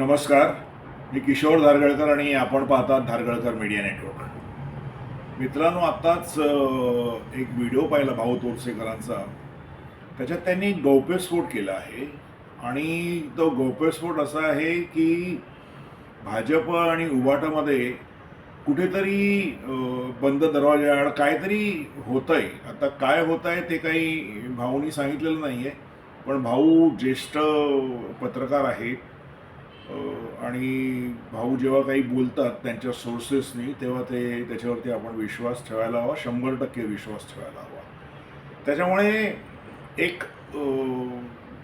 नमस्कार. मी किशोर धारगळकर आणि आपण पाहतात धारगळकर मीडिया नेटवर्क. मित्रांनो आत्ताच एक व्हिडिओ पाहिला भाऊ तोरसेकरांचा त्याच्यात त्यांनी गौप्यस्फोट केला आहे आणि तो गौप्यस्फोट असा आहे की भाजप आणि उबाटामध्ये कुठेतरी बंद दरवाजाआड काहीतरी होतं आहे आता काय होत आहे ते काही भाऊनी सांगितलेलं नाही आहे पण भाऊ ज्येष्ठ पत्रकार आहेत आणि भाऊ जेव्हा काही बोलतात त्यांच्या सोर्सेसनी तेव्हा ते त्याच्यावरती आपण विश्वास ठेवायला हवा शंभर टक्के विश्वास ठेवायला हवा. त्याच्यामुळे एक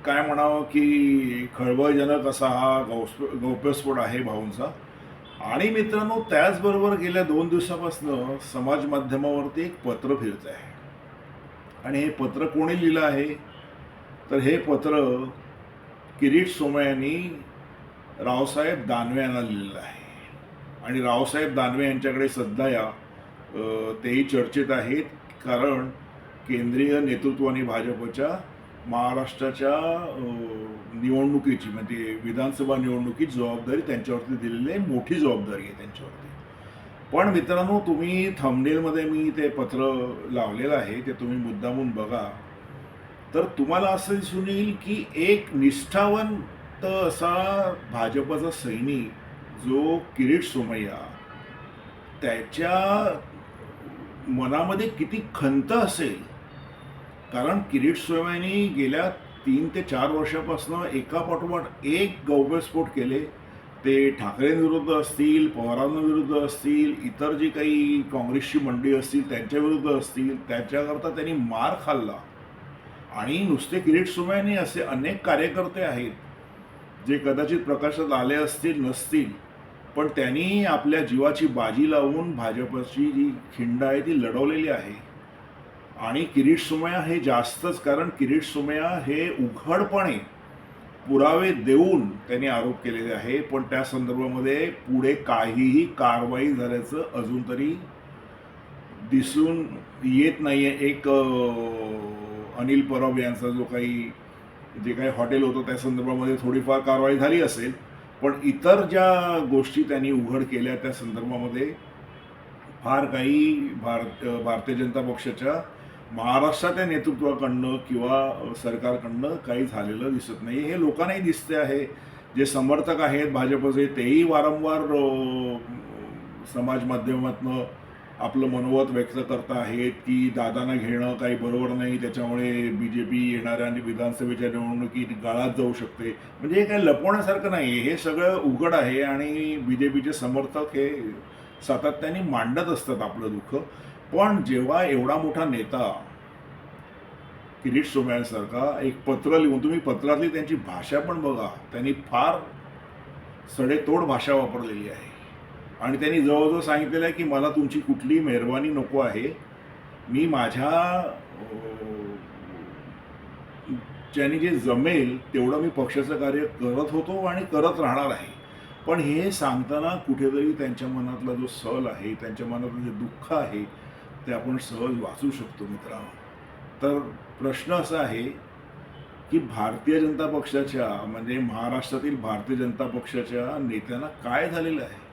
काय म्हणावं की खळबळजनक असा हा गौस्फ गौप्यस्फोट आहे भाऊंचा. आणि मित्रांनो त्याचबरोबर गेल्या दोन दिवसापासनं समाज माध्यमावरती एक पत्र फिरत आहे आणि हे पत्र कोणी लिहिलं आहे? तर हे पत्र किरीट सोमयांनी रावसाहेब दानवे यांना लिहिलेलं आहे. आणि रावसाहेब दानवे यांच्याकडे सध्या या तेही चर्चेत आहेत. कारण केंद्रीय नेतृत्वाने भाजपच्या महाराष्ट्राच्या निवडणुकीची म्हणजे विधानसभा निवडणुकीची जबाबदारी त्यांच्यावरती दिलेली आहे. मोठी जबाबदारी आहे त्यांच्यावरती. पण मित्रांनो तुम्ही थंबनेलमध्ये मी ते पत्र लावलेलं आहे ते तुम्ही मुद्दामून बघा. तर तुम्हाला असं दिसून येईल की एक तर असा भाजपचा सैनिक जो किरीट सोमय्या त्याच्या मनामध्ये किती खंत असेल? कारण किरीट सोमय्यानी गेल्या तीन ते चार वर्षापासून एका पाठोपाठ एक गौप्यस्फोट केले. ते ठाकरेंविरुद्ध असतील पवारांविरुद्ध असतील इतर जी काही काँग्रेसची मंडळी असतील त्यांच्याविरुद्ध असतील त्याच्याकरता त्यांनी मार खाल्ला. आणि नुसते किरीट सोमय्यानी असे अनेक कार्यकर्ते आहेत जे कदाचित प्रकाशात आले असतील नसतील पण त्यांनी आपल्या जीवाची बाजी लावून भाजपची जी खिंड आहे ती लढवलेली आहे. आणि किरीट सुमया हे जास्तच कारण किरीट सुमया हे उघडपणे पुरावे देऊन त्यांनी आरोप केलेले आहे. पण त्या संदर्भामध्ये पुढे काहीही कारवाई झाल्याचं अजून तरी दिसून येत नाही आहे एक अनिल परब यांचा जो काही जे काही हॉटेल होतं त्या संदर्भामध्ये थोडीफार कारवाई झाली असेल पण इतर ज्या गोष्टी त्यांनी उघड केल्या त्या संदर्भामध्ये फार काही भारत भारतीय जनता पक्षाच्या महाराष्ट्राच्या नेतृत्वाकडनं किंवा सरकारकडनं काही झालेलं दिसत नाही. हे लोकांनाही दिसते आहे. जे समर्थक आहेत भाजपचे तेही वारंवार समाज माध्यमातनं आपलं मनोवत व्यक्त करत आहेत की दादांना घेणं काही बरोबर नाही त्याच्यामुळे बी जे पी येणाऱ्या आणि विधानसभेच्या निवडणुकीत गाळात जाऊ शकते. म्हणजे हे काही लपवण्यासारखं नाही हे सगळं उघड आहे आणि बी जे पीचे समर्थक हे सातत्याने मांडत असतात आपलं दुःख. पण जेव्हा एवढा मोठा नेता किरीट सोमयांसारखा एक पत्र लिहून तुम्ही पत्रातली त्यांची भाषा पण बघा. त्यांनी फार सडेतोड भाषा वापरलेली आहे. आणि त्यांनी जवळजवळ सांगितलेलं आहे की मला तुमची कुठली मेहरबानी नको आहे. मी माझ्या ज्यांनी ज्याने जे जमेल तेवढं मी पक्षाचं कार्य करत होतो आणि करत राहणार आहे. पण हे सांगताना कुठेतरी त्यांच्या मनातला जो सल आहे त्यांच्या मनातलं जे दुःख आहे ते आपण सहज वाचू शकतो मित्रांनो. तर प्रश्न असा आहे की भारतीय जनता पक्षाच्या म्हणजे महाराष्ट्रातील भारतीय जनता पक्षाच्या नेत्यांना काय झालेलं आहे?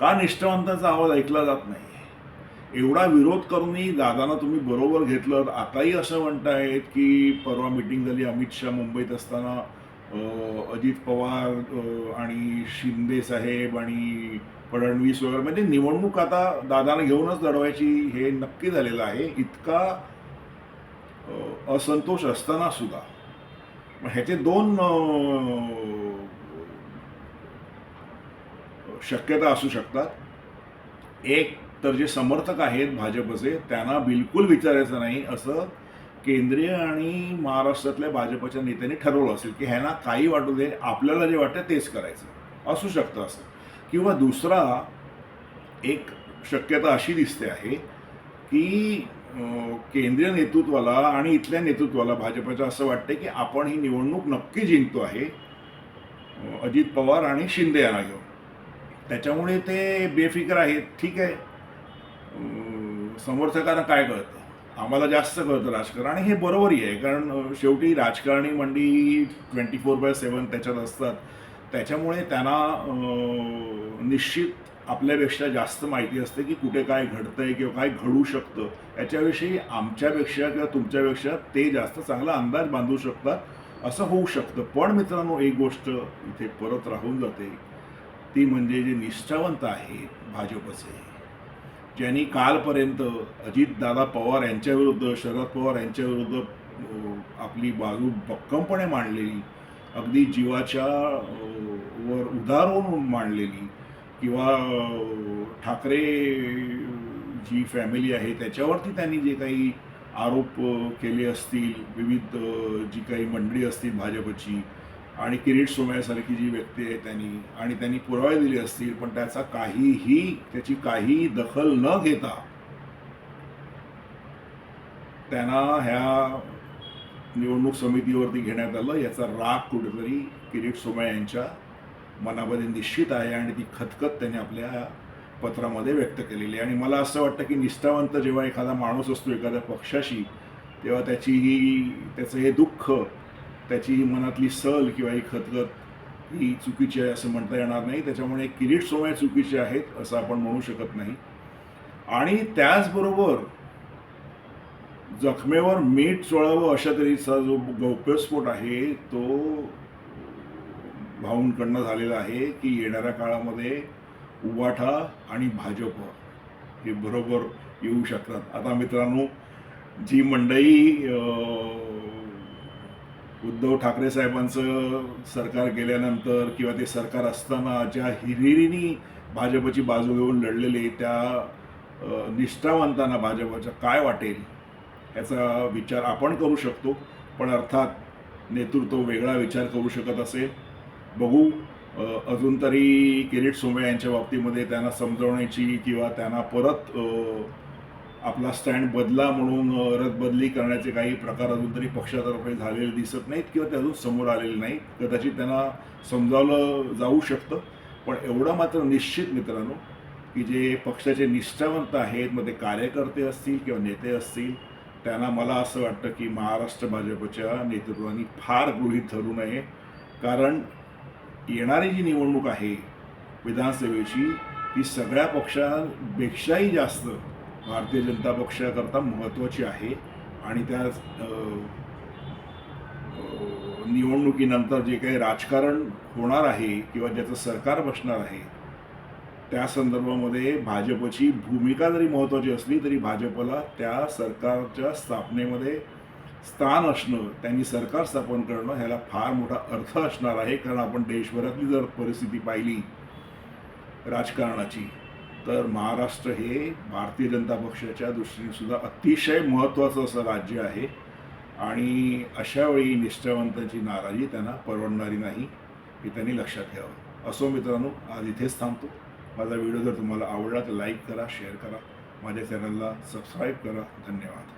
का निष्ठावंतांचा आवाज ऐकला जात नाही? एवढा विरोध करूनही दादांना तुम्ही बरोबर घेतलं आताही असं म्हणतायत की परवा मिटिंग झाली अमित शहा मुंबईत असताना अजित पवार आणि शिंदे साहेब आणि फडणवीस वगैरे. म्हणजे निवडणूक आता दादाला घेऊनच लढवायची हे नक्की झालेलं आहे. इतका असंतोष असताना सुद्धा. ह्याचे दोन शक्यता असू शकतात. एक तर जे समर्थक आहेत भाजपचे त्यांना बिलकुल विचारायचं नाही असं केंद्रीय आणि महाराष्ट्रातल्या भाजपच्या नेत्यांनी ठरवलं असेल की ह्यांना काही वाटू दे आपल्याला जे वाटतं तेच करायचं. असू शकतं असं. किंवा दुसरा एक शक्यता अशी दिसते आहे की केंद्रीय नेतृत्वाला आणि इथल्या नेतृत्वाला भाजपच्या असं वाटतं की आपण ही निवडणूक नक्की जिंकतो आहे. अजित पवार आणि शिंदे यांना घेऊन. त्याच्यामुळे ते बेफिकर आहेत. ठीक आहे. समर्थकांना काय कळतं? आम्हाला जास्त कळतं राजकारण आणि हे बरोबरही आहे. कारण शेवटी राजकारणी मंडळी ट्वेंटी फोर बाय सेवन त्याच्यात असतात. त्याच्यामुळे त्यांना निश्चित आपल्यापेक्षा जास्त माहिती असते की कुठे काय घडतं आहे किंवा काय घडू शकतं. याच्याविषयी आमच्यापेक्षा किंवा तुमच्यापेक्षा ते जास्त चांगला अंदाज बांधू शकतात. असं होऊ शकतं. पण मित्रांनो एक गोष्ट इथे परत राहून जाते. ती म्हणजे जे निष्ठावंत आहेत भाजपचे. ज्यांनी कालपर्यंत अजितदादा पवार यांच्याविरुद्ध शरद पवार यांच्याविरुद्ध आपली बाजू भक्कमपणे मांडलेली अगदी जीवाच्या वर वर होऊन मांडलेली किंवा ठाकरे जी फॅमिली आहे त्याच्यावरती त्यांनी जे काही आरोप केले असतील विविध जी काही मंडळी असतील भाजपची आणि किरीट सोमयासारखी जी व्यक्ती आहे त्यांनी आणि त्यांनी पुरावे दिले असतील पण त्याचा काहीही त्याची काहीही दखल न घेता त्यांना ह्या निवडणूक समितीवरती घेण्यात आलं. याचा राग कुठेतरी किरीट सोमया यांच्या मनामध्ये निश्चित आहे आणि ती खतखत त्यांनी आपल्या पत्रामध्ये व्यक्त केलेली आहे. आणि मला असं वाटतं की निष्ठावंत जेव्हा एखादा माणूस असतो एखाद्या पक्षाशी तेव्हा त्याची ही त्याचं हे दुःख त्याची मनातली सल किंवा ही खतखत ही चुकीची आहे असं म्हणता येणार नाही. त्याच्यामुळे किरीट सोमया चुकीचे आहेत असं आपण म्हणू शकत नाही. आणि त्याचबरोबर जखमेवर मीठ चोळावं अशा तऱ्हेचा जो गौप्यस्फोट आहे तो भाऊंकडनं झालेला आहे की येणाऱ्या काळामध्ये उबाठा आणि भाजप हे बरोबर येऊ शकतात. आता मित्रांनो जी मंडई उद्धव ठाकरे साहेबांचं सरकार गेल्यानंतर किंवा ते सरकार असताना ज्या हिरिरीनी भाजपची बाजू घेऊन लढलेले त्या निष्ठावंतांना भाजपच्या काय वाटेल याचा विचार आपण करू शकतो. पण अर्थात नेतृत्व वेगळा विचार करू शकत असेल. बघू अजून तरी किरीट सोमे यांच्या बाबतीमध्ये त्यांना समजवण्याची किंवा त्यांना परत आपला स्टँड बदला म्हणून रदबदली करण्याचे काही प्रकार अजून तरी पक्षातर्फे झालेले दिसत नाहीत किंवा ते अजून समोर आलेले नाहीत. कदाचित त्यांना समजावलं जाऊ शकतं. पण एवढं मात्र निश्चित मित्रांनो की जे पक्षाचे निष्ठावंत आहेत मग ते कार्यकर्ते असतील किंवा नेते असतील त्यांना मला असं वाटतं की महाराष्ट्र भाजपच्या नेतृत्वाने फार गृहीत धरू नये. कारण येणारी जी निवडणूक आहे विधानसभेची ती सगळ्या पक्षांपेक्षाही जास्त भारतीय जनता पक्षाकरता महत्त्वाची आहे. आणि त्या निवडणुकीनंतर जे काही राजकारण होणार आहे किंवा ज्याचं सरकार बसणार आहे त्या संदर्भामध्ये भाजपची भूमिका जरी महत्त्वाची असली तरी भाजपला त्या सरकारच्या स्थापनेमध्ये स्थान असणं त्यांनी सरकार स्थापन करणं ह्याला फार मोठा अर्थ असणार आहे. कारण आपण देशभरातली जर परिस्थिती पाहिली राजकारणाची तर महाराष्ट्र हे भारतीय जनता पक्षाच्या दृष्टीने सुद्धा अतिशय महत्त्वाचं असं राज्य आहे. आणि अशावेळी निष्ठावंतांची नाराजी त्यांना परवडणारी नाही हे त्यांनी लक्षात घ्यावं असो मित्रांनो आज इथेच थांबतो. माझा व्हिडिओ जर तुम्हाला आवडला तर लाईक करा शेअर करा. माझ्या चॅनलला सबस्क्राईब करा. धन्यवाद.